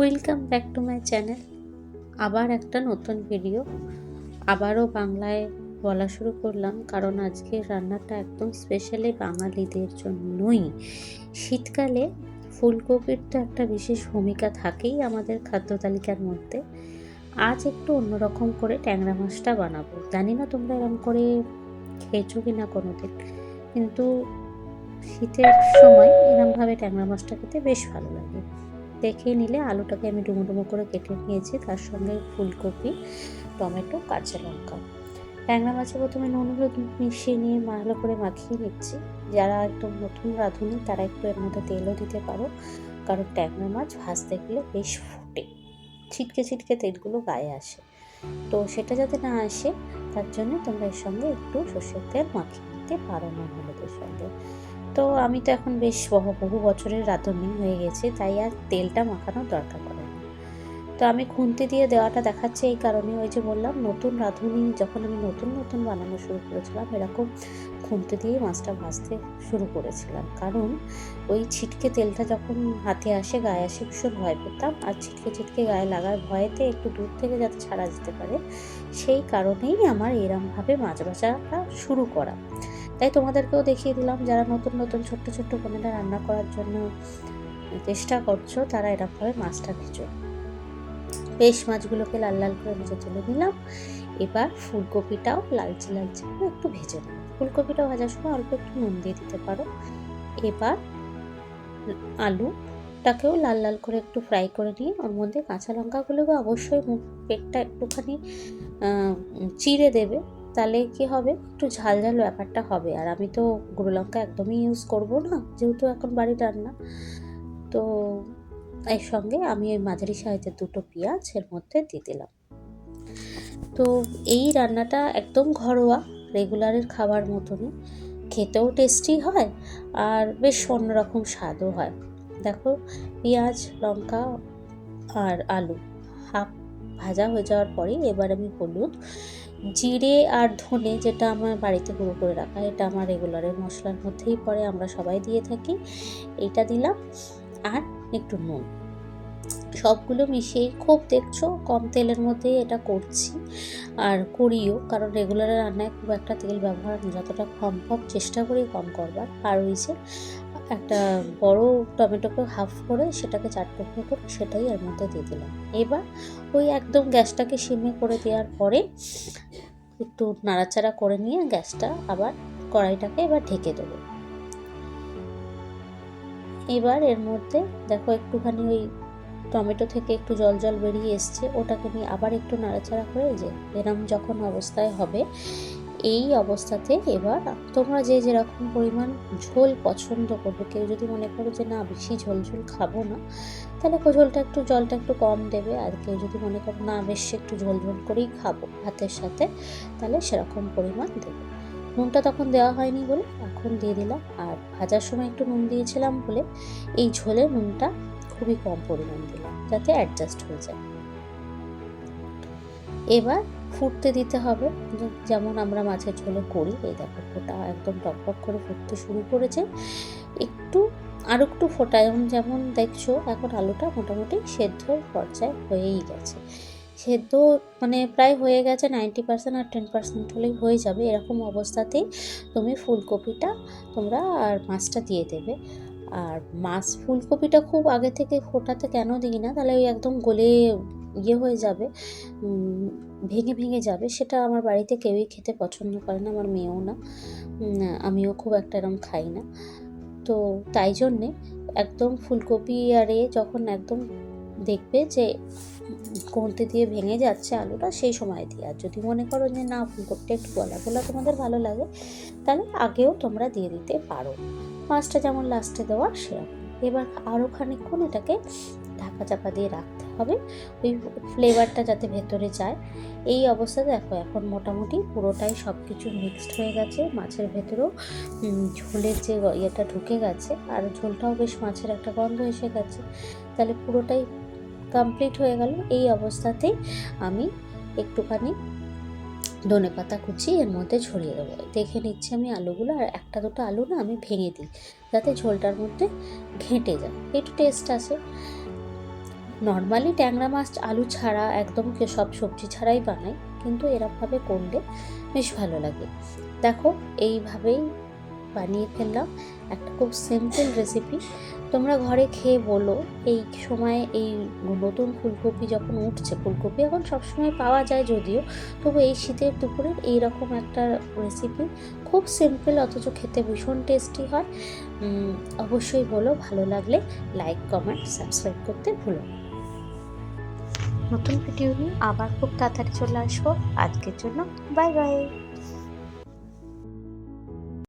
Welcome back to my channel আবার একটা নতুন ভিডিও আবারও বাংলায় বলা শুরু করলাম, কারণ আজকে রান্নাটা একদম স্পেশালি বাঙালিদের জন্যই। শীতকালে ফুলকপির তো একটা বিশেষ ভূমিকা থাকেই আমাদের খাদ্য তালিকার মধ্যে। আজ একটু অন্যরকম করে ট্যাংরা মাছটা বানাবো। জানি না তোমরা এরকম করে খেয়েছো কি না কোনোদিন, কিন্তু শীতের সময় এরমভাবে ট্যাংরা মাছটা খেতে বেশ ভালো লাগে। দেখে নিলে আলুটাকে আমি ডুমো ডুমো করে কেটে নিয়েছি, তার সঙ্গে ফুলকপি, টমেটো, কাঁচা লঙ্কা। ট্যাংরা মাছে প্রথমে নুন, হলুদ মিশিয়ে নিয়ে ভালো করে মাখিয়ে নিচ্ছি। যারা একদম নতুন রাঁধুনি, তারা একটু এর মধ্যে তেলও দিতে পারো, কারণ ট্যাংরা মাছ ভাজতে গেলে বেশ ফুটে। ছিটকে ছিটকে তেলগুলো গায়ে আসে। তো সেটা যাতে না আসে, তার জন্য তোমরা এর সঙ্গে একটু সর্ষের তেল মাখিয়ে নিতে পারো নুন, হলুদের সঙ্গে। তো আমি তো এখন বেশ বহু বহু বছরের রাঁধুনি হয়ে গেছে, তাই আর তেলটা মাখানোর দরকার পড়ে না। তো আমি খুন্তি দিয়ে দেওয়াটা দেখাচ্ছে এই কারণে ওই যে বললাম, নতুন রাঁধুনি যখন আমি নতুন নতুন বানানো শুরু করেছিলাম, এরকম খুন্তি দিয়ে মাছটা ভাজতে শুরু করেছিলাম। কারণ ওই ছিটকে তেলটা যখন হাতে আসে, গায়ে আসে, ভীষণ ভয় পেতাম। আর ছিটকে ছিটকে গায়ে লাগার ভয়েতে একটু দূর থেকে যাতে ছাড়া যেতে পারে, সেই কারণেই আমার এরমভাবে মাছ ভাজাটা শুরু করা। তাই তোমাদেরকেও দেখিয়ে দিলাম, যারা নতুন নতুন, ছোট্ট ছোট্ট বোনেরা রান্না করার জন্য চেষ্টা করছ, তারা এরকমভাবে মাছটা ভেজো। বেশ, মাছগুলোকে লাল লাল করে ভেজে তুলে নিলাম। এবার ফুলকপিটাও লালচে লালচে করে একটু ভেজে নেব। ফুলকপিটাও ভাজার সময় অল্প একটু নুন দিয়ে দিতে পারো। এবার আলুটাকেও লাল লাল করে একটু ফ্রাই করে নিয়ে ওর মধ্যে কাঁচা লঙ্কাগুলোকে অবশ্যই পেটটা একটুখানি চিড়ে দেবে। তাহলে কি হবে? একটু ঝাল ঝাল ব্যাপারটা হবে। আর আমি তো গুঁড়ো লঙ্কা একদমই ইউজ করব না, যেহেতু এখন বাড়ির রান্না। তো এর সঙ্গে আমি ওই মাঝারি সাইজের দুটো পেঁয়াজ এর মধ্যে দিয়ে দিলাম। তো এই রান্নাটা একদম ঘরোয়া রেগুলারের খাবার মতনই। খেতেও টেস্টি হয় আর বেশ অন্যরকম স্বাদও হয়। দেখো, পেঁয়াজ, লঙ্কা আর আলু। হাফ ভাজা হয়ে যাওয়ার পরে এবার আমি হলুদ জিরে আর ধনে যেটা আমার বাড়িতে গুঁড়ো করে রাখা এটা আমার রেগুলারের মশলার মধ্যেই পড়ে, আমরা সবাই দিয়ে থাকি। এইটা দিলাম আর একটু নুন। সবগুলো মিশিয়ে খুব দেখছ, কম তেলের মধ্যেই এটা করছি। আর করিও, কারণ রেগুলার রান্নায় খুব একটা তেল ব্যবহার, যতটা কম চেষ্টা করি কম করবার। আর ওই যে একটা বড় টমেটোকে হাফ করে সেটাকে চার টুকরো করে সেটাই এর মধ্যে দিয়ে দিলাম। এবার ওই একদম গ্যাসটাকে সিমে করে দেওয়ার পরে একটু নাড়াচাড়া করে নিয়ে গ্যাসটা আবার কড়াইটাকে এবার ঢেকে দেবো। এবার এর মধ্যে দেখো একটুখানি ওই টমেটো থেকে একটু জল জল বেরিয়ে এসছে, ওটাকে নিয়ে আবার একটু নাড়াচাড়া করে যে, এরম যখন অবস্থায় হবে এই অবস্থাতে এবার তোমরা যে যেরকম পরিমাণ ঝোল পছন্দ করবে, কেউ যদি মনে করো যে না, বেশি ঝোল ঝোল খাব না, তাহলে ঝোলটা একটু, জলটা একটু কম দেবে। আর কেউ যদি মনে করো না, বেশ একটু ঝোল ঝোল করেই খাব ভাতের সাথে, তাহলে সেরকম পরিমাণ দেবে। নুনটা তখন দেওয়া হয়নি বলে এখন দিয়ে দিলাম। আর ভাজার সময় একটু নুন দিয়েছিলাম বলে এই ঝোলে নুনটা খুবই কম পরিমাণ দিলাম, যাতে অ্যাডজাস্ট হয়ে যায়। এবার ফুটতে দিতে হবে। যেমন আমরা মাছের ঝোলে করি, এই দেখো ফোটা একদম টকটক করে ফুটতে শুরু করেছে। একটু, আর একটু ফোটা যেমন যেমন দেখছ, এখন আলুটা মোটামুটি সেদ্ধ পর্যায়ে হয়েই গেছে। সেদ্ধ মানে প্রায় হয়ে গেছে নাইনটি পার্সেন্ট আর টেন পার্সেন্ট হলেই হয়ে যাবে। এরকম অবস্থাতেই তুমি ফুলকপিটা তোমরা আর মাছটা দিয়ে দেবে। আর মাছ, ফুলকপিটা খুব আগে থেকে ফোটাতে কেন দিই না, তাহলে ওই একদম গলে ইয়ে হয়ে যাবে ভেঙে ভেঙে যাবে, সেটা আমার বাড়িতে কেউই খেতে পছন্দ করে না, আমার মেয়েও না। আমিও খুব একটা এরম খাই না। তো তাই জন্যে একদম ফুলকপি আর যখন একদম দেখবে যে কোনতে দিয়ে ভেঙে যাচ্ছে আলুটা, সেই সময় দিয়ে। আর যদি মনে করো যে না, ফুলকপিটা একটু গলা গলা তোমাদের ভালো লাগে, তাহলে আগেও তোমরা দিয়ে দিতে পারো। মাছটা যেমন লাস্টে দেওয়া, সেরকম। এবার আরও খানিকক্ষণ এটাকে ঢাকা চাপা দিয়ে রাখতে হবে। ওই ফ্লেভারটা যাতে ভেতরে যায়। এই অবস্থা দেখো, এখন মোটামুটি পুরোটাই সব কিছু মিক্সড হয়ে গেছে। মাছের ভেতরেও ঝোলের যে ইয়েটা ঢুকে গেছে, আর ঝোলটাও বেশ মাছের একটা গন্ধ এসে গেছে। তাহলে পুরোটাই কমপ্লিট হয়ে গেল। এই অবস্থাতেই আমি একটুখানি ধনে পাতা কুচি এর মধ্যে ছড়িয়ে দেবো। দেখে নিচ্ছি আমি আলুগুলো, আর একটা দুটো আলু না আমি ভেঙে দিই, যাতে ঝোলটার মধ্যে ঘেঁটে যায়। একটু টেস্ট আসে। নর্মালি ট্যাংরা মাছ, আলু ছাড়া একদম সব সবজি ছাড়াই বানাই কিন্তু এরকমভাবে করলে বেশ ভালো লাগে। দেখো, এইভাবেই বানিয়ে ফেললাম। একটা খুব সিম্পল রেসিপি তোমরা ঘরে খেয়ে বলো, এই সময়ে এই নতুন ফুলকপি যখন উঠছে, ফুলকপি এখন সবসময় পাওয়া যায় যদিও, তবু এই শীতের দুপুরের এইরকম একটা রেসিপি খুব সিম্পল অথচ খেতে ভীষণ টেস্টি হয়। অবশ্যই বলো, ভালো লাগলে লাইক কমেন্ট সাবস্ক্রাইব করতে ভুলো না। নতুন ভিডিও নিয়ে আবার খুব তাড়াতাড়ি চলে আসব। আজকের জন্য বাই বাই